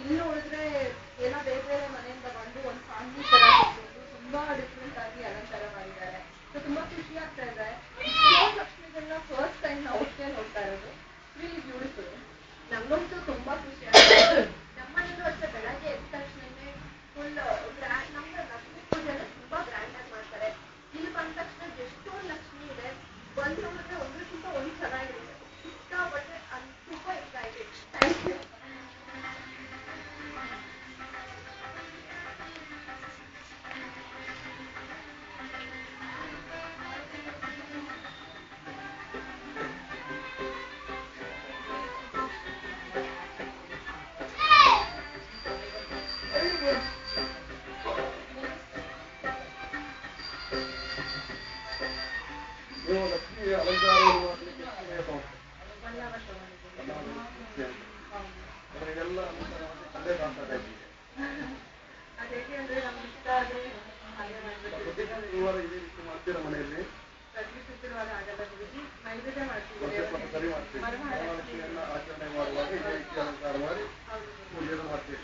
இன்னும் இருக்கிற ಮಾಡ್ತೀವಿ ಆಚರಣೆ ಮಾಡುವಾಗ ಇದೇ ಅಲಂಕಾರ ಮಾಡಿ ಪೂಜೆಯನ್ನು ಮಾಡ್ತೇವೆ